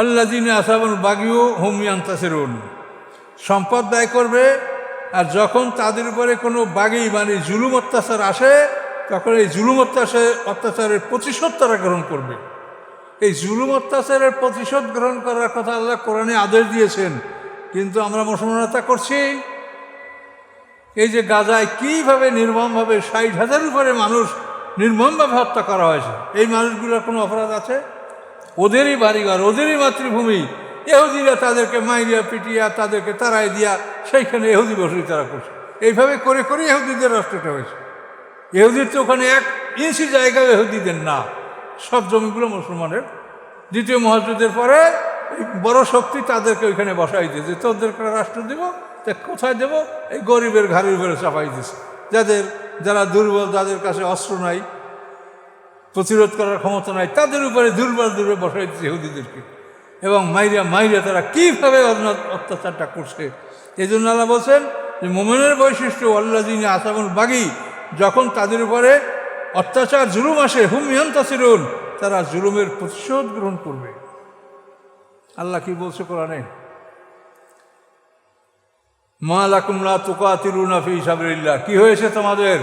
আল্লাদিন আসাবুল বাগিও হুমিয়ান্তাসেরুন সম্পদ ব্যয় করবে আর যখন তাদের উপরে কোনো বাগি মানে জুলুম অত্যাচার আসে, তখন এই জুলুম অত্যাচার অত্যাচারের প্রতিশোধ তারা গ্রহণ করবে। এই জুলুম অত্যাচারের প্রতিশোধ গ্রহণ করার কথা আল্লাহ কোরআনে আদেশ দিয়েছেন। কিন্তু আমরা মুসলমানরা করছি। এই যে গাজায় কীভাবে নির্মমভাবে ষাট হাজার উপরে মানুষ নির্মমভাবে হত্যা করা হয়েছে, এই মানুষগুলোর কোনো অপরাধ আছে? ওদেরই বাড়িঘর, ওদেরই মাতৃভূমি। এহুদিরা তাদেরকে মাইরিয়া, পিটিয়া, তাদেরকে তারাই দিয়া সেইখানে এহুদি বসেই তারা করছে। এইভাবে করে করে এহুদিদের রাষ্ট্রটা হয়েছে। এহুদির তো ওখানে এক ইঞ্চি জায়গা এহুদিদের না। সব জমিগুলো মুসলমানের। দ্বিতীয় মহাযুদ্ধের পরে বড় শক্তি তাদেরকে ওইখানে বসাই দিয়েছে। তোদেরকে রাষ্ট্র দেব, তা কোথায় দেব? এই গরিবের ঘাড়ের উপরে চাপাই দিয়েছে। যাদের, যারা দুর্বল, যাদের কাছে অস্ত্র নাই প্রতিরোধ করার ক্ষমতা নাই, তাদের উপরে দুর্বল বসাই দিচ্ছে ইহুদিদেরকে। এবং মাইরা মাইরিয়া তারা কীভাবে অত্যাচারটা করছে? এই জন্য আল্লাহ বলছেন যে, মোমেনের বৈশিষ্ট্য, আল্লাহ দিনে আসামুল বাগি, যখন তাদের উপরে অত্যাচার, জুলুম আসে, হুম ইয়ন্তাসিরুন, তারা জুলুমের প্রতিশোধ গ্রহণ করবে। আল্লাহ কি বলছে কোরআনে? মা লাকুমলা তুকা তিরুনা ফি সাবরিল্লাহ কি হয়েছে তোমাদের?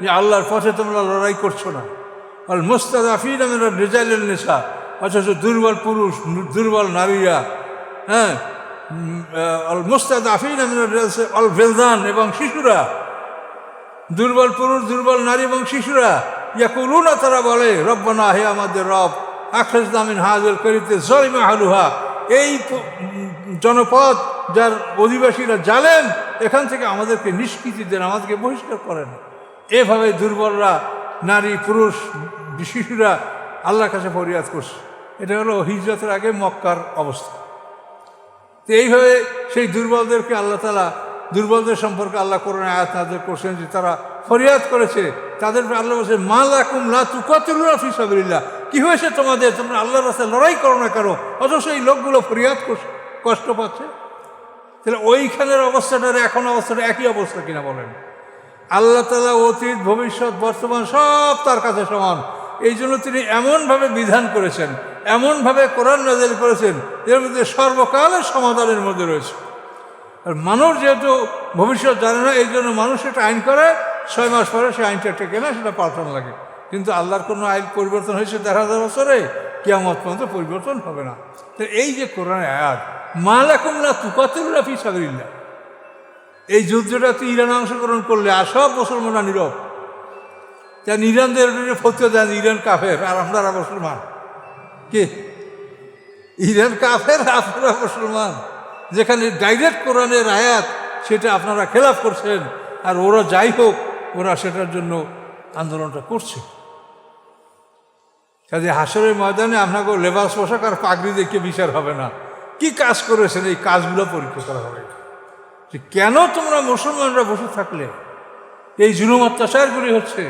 যে আল্লাহর পথে তোমরা লড়াই করছ না। আর মোস্তাদাফিন রেজাইলের নেশা অথচ দুর্বল পুরুষ, দুর্বল নারীরা হ্যাঁ? অল মোস্তাদ আফিন অল ভেলদান এবং শিশুরা। দুর্বল পুরুষ, দুর্বল নারী এবং শিশুরা। ইয়া ইয়াকুলুনা, তারা বলে, রব্বানা, হে আমাদের রব আখরেজ দামিন হাজের করিতে জয়মা হালুহা এই জনপদ যার অধিবাসীরা জানেন এখান থেকে আমাদেরকে নিষ্কৃতি দেন, আমাদেরকে বহিষ্কার করেন। এভাবে দুর্বলরা নারী, পুরুষ শিশুরা আল্লাহর কাছে ফরিয়াদ করছে। এটা হলো হিজরতের আগে মক্কার অবস্থা। তো এইভাবে সেই দুর্বলদেরকে আল্লাহ তালা দুর্বলদের সম্পর্কে আল্লাহ কোরআন আয়াত নাজির করছেন যে তারা ফরিয়াদ করেছে। তাদের আল্লাহ বলছে মা লাকুম লা তুকাতিলুনা ফি সাবিলিল্লাহ। কি হয়েছে তোমাদের? তোমরা আল্লাহর রাস্তায় লড়াই করো না কেন? অথচ এই লোকগুলো ফরিয়াদ কষ্ট পাচ্ছে। তাহলে ওইখানের অবস্থাটার এখন অবস্থাটা একই অবস্থা কিনা বলেন? আল্লাহ তালা অতীত, ভবিষ্যৎ, বর্তমান সব তার কাছে সমান। এই জন্য তিনি এমনভাবে বিধান করেছেন, এমনভাবে কোরআন নাজেল করেছেন, এর মধ্যে সর্বকালের সমাধানের মধ্যে রয়েছে। আর মানুষ যেহেতু ভবিষ্যৎ জানে না, এই জন্য মানুষ একটা আইন করে, ছয় মাস পরে সে আইনটা টেকে না সেটা পাল্টানো লাগে। কিন্তু আল্লাহর কোনো আইন পরিবর্তন হয়েছে দেড় হাজার বছরে কেমন পর্যন্ত পরিবর্তন হবে না। তো এই যে কোরআন আয়াত মালাকুমলা তুকাতুল্লা ফি সাবিল্লা এই যুদ্ধটা তুই ইরান অংশগ্রহণ করলে, আর সব মুসলমানরা নীরব। যেন ইরানদের ফতুয়া দেন ইরান কাফের, আর আপনারা মুসলমান? কে? ইরান কাফের, আপনারা মুসলমান? যেখানে ডাইরেক্ট কোরআনের আয়াত, সেটা আপনারা খেলাফ করছেন, আর ওরা যাই হোক, ওরা সেটার জন্য আন্দোলনটা করছে। কাজে হাসরের ময়দানে আপনাকে লেবাস পোশাক আর পাগড়ি দেখে বিচার হবে না। কি কাজ করেছেন এই কাজগুলো পরীক্ষা করা হবে? যে কেন তোমরা মুসলমানরা বসে থাকলে? এই জুলুম অত্যাচারগুলি হচ্ছে,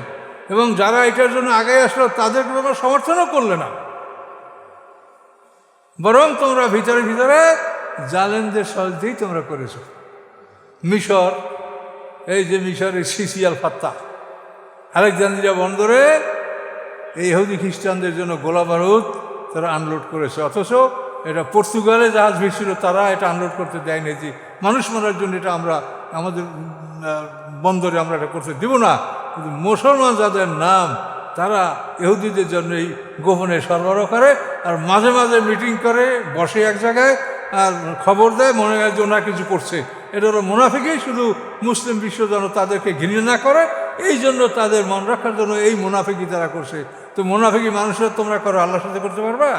এবং যারা এটার জন্য আগে আসলো তাদেরকে তোমরা সমর্থনও করলে না। বরং তোমরা ভিতরে ভিতরে জালেনদের সহজেই তোমরা করেছ। মিশর, এই যে মিশরের সিসিয়াল ফাত্তা, আলেকজান্দ্রিয়া বন্দরে এই ইহুদি খ্রিস্টানদের জন্য গোলা বারুদ তারা আনলোড করেছে, অথচ এটা পর্তুগালে জাহাজ ভিড়ছিল তারা এটা আনলোড করতে দেয়নি যে মানুষ মারার জন্য এটা আমরা, আমাদের বন্দরে আমরা এটা করতে দিব না। কিন্তু মুসলমান যাদের নাম, তারা ইহুদিদের জন্য এই গোপনে সরবরাহ করে আর মাঝে মাঝে মিটিং করে, বসে এক জায়গায় আর খবর দেয়, মনে হয় যে কিছু করছে। এটা হলো মুনাফিকেই শুধু মুসলিম বিশ্ব যেন তাদেরকে ঘৃণা না করে, এই জন্য তাদের মন রাখার জন্য এই মুনাফিকি তারা করছে। তো মুনাফিকি মানুষের, তোমরা করো, আল্লাহর সাথে করতে পারবা?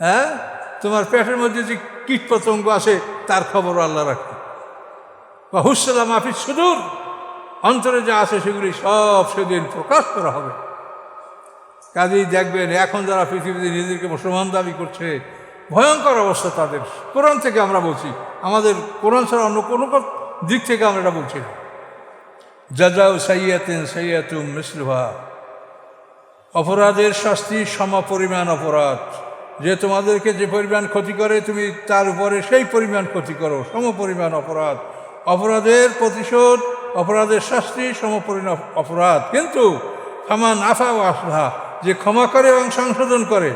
হ্যাঁ? তোমার পেটের মধ্যে যে কীট পতঙ্গ আছে তার খবর আল্লাহ রাখে। বা হুসালা মাফির সুদূর। অন্তরে যা আছে সেগুলি সব সেদিন প্রকাশ করা হবে। কাজেই দেখবেন, এখন যারা পৃথিবীতে নিজেদেরকে মুসলমান দাবি করছে, ভয়ঙ্কর অবস্থা তাদের। কোরআন থেকে আমরা বলছি, আমাদের কোরআন ছাড়া অন্য কোনো দিক থেকে আমরা এটা বলছি না। জাজাউ সাইয়াতেন সাইয়াতুম মিসলুহা। অপরাধের শাস্তি সম পরিমাণ অপরাধ। যে তোমাদেরকে যে পরিমাণ ক্ষতি করে, তুমি তার উপরে সেই পরিমাণ ক্ষতি করো। সম পরিমাণ অপরাধ। অপরাধের প্রতিশোধ, অপরাধের শাস্তি, সম পরিমাণ অপরাধ। কিন্তু ক্ষমা আফা ও আসলাহা, যে ক্ষমা করে এবং সংশোধন করে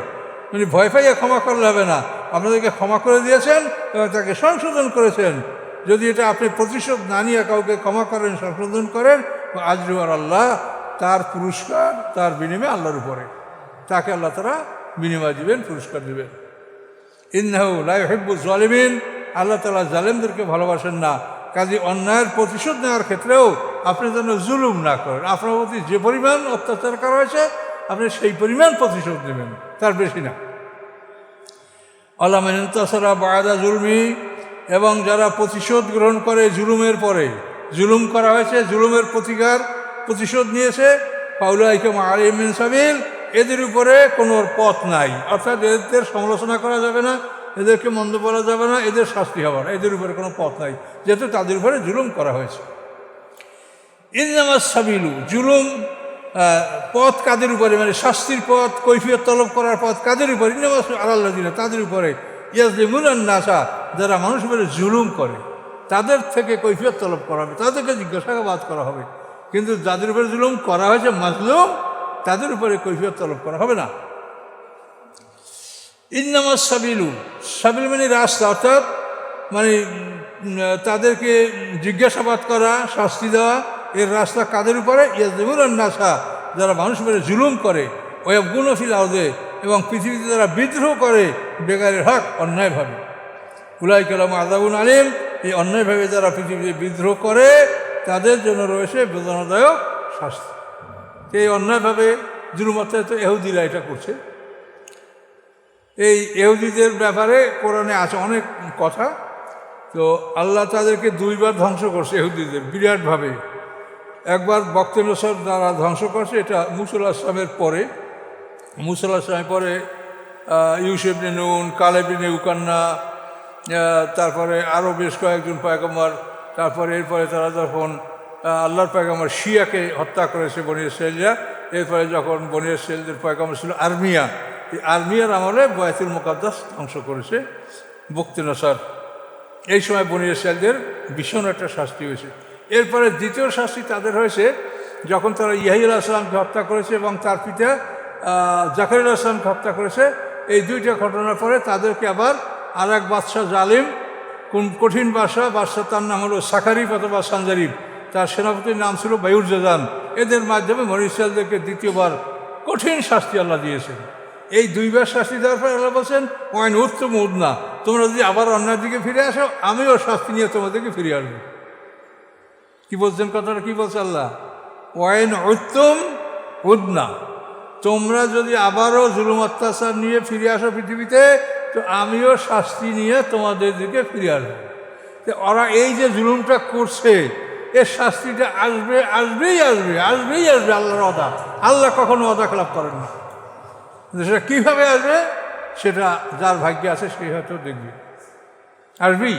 মানে ভয় পাইয়ে ক্ষমা করলে হবে না। আপনাদেরকে ক্ষমা করে দিয়েছেন এবং তাকে সংশোধন করেছেন। যদি এটা আপনি প্রতিশোধ না নিয়ে কাউকে ক্ষমা করেন, সংশোধন করেন আজরুয়ার আল্লাহ তার পুরস্কার, তার বিনিময়ে আল্লাহর উপরে। তাকে আল্লাহ তারা বিনিময় দিবেন, পুরস্কার দিবেন। ইন্নাহু লাইহিব্বু জালিমিন আল্লাহ তালা জালেমদেরকে ভালোবাসেন না। কাজে অন্যায়ের প্রতিশোধ নেওয়ার ক্ষেত্রেও আপনি যেন জুলুম না করেন। আপনার প্রতি যে পরিমাণ অত্যাচার করা হয়েছে, আপনি সেই পরিমাণ প্রতিশোধ নেবেন, তার বেশি না। আল্লাহ আল্লাহরা বায়দা জুলমি, এবং যারা প্রতিশোধ গ্রহণ করে জুলুমের পরে, জুলুম করা হয়েছে, জুলুমের প্রতিকার প্রতিশোধ নিয়েছে পাউলাইকেম আলিমিন সাবিল এদের উপরে কোনো পথ নাই। অর্থাৎ এদের সমালোচনা করা যাবে না, এদেরকে মন্দ বলা যাবে না, এদের শাস্তি হবে না এদের উপরে কোনো পথ নাই, যেহেতু তাদের উপরে জুলুম করা হয়েছে। ইনজামাজ সাবিলু জুলুম পথ কাদের উপরে? মানে শাস্তির পথ, কৈফিয়ত তলব করার পথ কাদের উপরে? ইনজামাজ আল্লাহ দিনা তাদের উপরে। ইয়াজলিমুন নাসা, যারা মানুষ উপরে জুলুম করে, তাদের থেকে কৈফিয়ত তলব করা হবে, তাদেরকে জিজ্ঞাসাবাদ করা হবে। কিন্তু যাদের উপরে জুলুম করা হয়েছে, মাজলুম তাদের উপরে কৈফিয়ত তলব করা হবে না। ইন্নামাজ সাবিলু। সাবিল মানে রাস্তা, অর্থাৎ মানে তাদেরকে জিজ্ঞাসাবাদ করা, শাস্তি দেওয়া, এর রাস্তা কাদের উপরে? নাসা যারা মানুষ উপরে জুলুম করে গুণফিল আউদে এবং পৃথিবীতে যারা বিদ্রোহ করে, বেকারের হক অন্যায়ভাবে উলাই কালাম আদাবুল আলিম, এই অন্যায়ভাবে যারা পৃথিবীতে বিদ্রোহ করে, তাদের জন্য রয়েছে বেদনাদায়ক শাস্তি। এই অন্যায়ভাবে জুলুমাত্রায় তো এহুদিরা এটা করছে। এই এহুদিদের ব্যাপারে কোরআনে আছে অনেক কথা। তো আল্লাহ তাদেরকে দুইবার ধ্বংস করছে এহুদিদের, বিরাটভাবে। একবার বক্তনসর দ্বারা ধ্বংস করছে, এটা মুসুল আসলামের পরে। মুসুল আসলামের পরে ইউসেফ নুন কালেবিনে উকান্না তারপরে আরও বেশ কয়েকজন পয়গম্বর, তারপরে এরপরে তারা যখন আল্লাহর পয়গম্বর শিয়াকে হত্যা করেছে বনির সেলরা এরপরে যখন বনির সেলদের পয়গম্বর ছিল আর্মিয়া, এই আর্মিয়ার আমলে বয়াতুল মুকাদ্দাস ধ্বংস করেছে বক্তিনসর এই সময় বনি ইসরায়েলদের ভীষণ একটা শাস্তি হয়েছে। এরপরে দ্বিতীয় শাস্তি তাদের হয়েছে, যখন তারা ইয়াহিল আসলামকে হত্যা করেছে এবং তার পিতা জাকারিল আসলামকে হত্যা করেছে। এই দুইটা ঘটনার পরে তাদেরকে আবার আর এক বাদশাহ জালিম, কোন কঠিন বাদশাহ বাদশাহ তার নাম হলো সাকারিফ অথবা সানজারিফ। তার সেনাপতির নাম ছিল বায়ুর জাজান এদের মাধ্যমে বনি দ্বিতীয়বার কঠিন শাস্তি আল্লাহ দিয়েছেন। এই দুইবার শাস্তি দেওয়ার পরে আল্লাহ বলছেন, ওয়াইন উত্তম উদনা তোমরা যদি আবার অন্যার দিকে ফিরে আসো, আমিও শাস্তি নিয়ে তোমাদেরকে ফিরে আসব। কি বলছেন কথাটা? কি বলছে আল্লাহ? ওয়াইন উত্তম উদনা, তোমরা যদি আবারও জুলুম অত্যাচার নিয়ে ফিরে আসো পৃথিবীতে, তো আমিও শাস্তি নিয়ে তোমাদের দিকে ফিরে আসব। ওরা এই যে জুলুমটা করছে এর শাস্তিটা আসবে, আসবেই আসবে আসবেই আসবে আল্লাহর অদা আল্লাহ কখনো অদা খেলাপ করেন না। সেটা কীভাবে আসবে, সেটা যার ভাগ্যে আছে সেই হয়তো দেখবে। আসবেই।